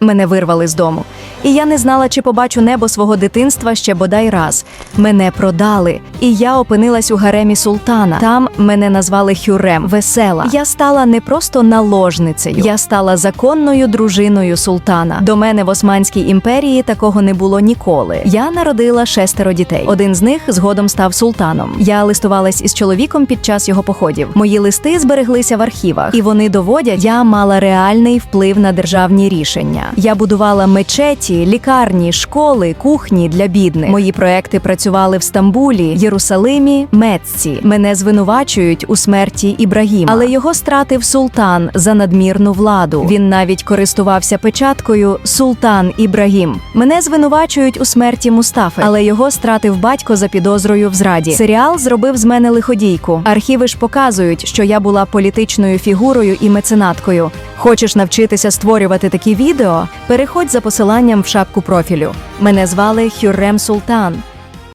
Мене вирвали з дому. І я не знала, чи побачу небо свого дитинства ще бодай раз. Мене продали, і я опинилась у гаремі султана. Там мене назвали Хюрем, весела. Я стала не просто наложницею, я стала законною дружиною султана. До мене в Османській імперії такого не було ніколи. Я народила шестеро дітей. Один з них згодом став султаном. Я листувалась із чоловіком під час його походів. Мої листи збереглися в архівах, і вони доводять, я мала реальний вплив на державні рішення. Я будувала мечеті, лікарні, школи, кухні для бідних. Мої проекти працювали в Стамбулі, Єрусалимі, Мецці. Мене звинувачують у смерті Ібрагіма, але його стратив султан за надмірну владу. Він навіть користувався печаткою Султан Ібрагім. Мене звинувачують у смерті Мустафи, але його стратив батько за підозрою в зраді. Серіал зробив з мене лиходійку. Архіви ж показують, що я була політичною фігурою і меценаткою. Хочеш навчитися створювати такі відео? Переходь за посиланням в шапку профілю. Мене звали Хюррем Султан.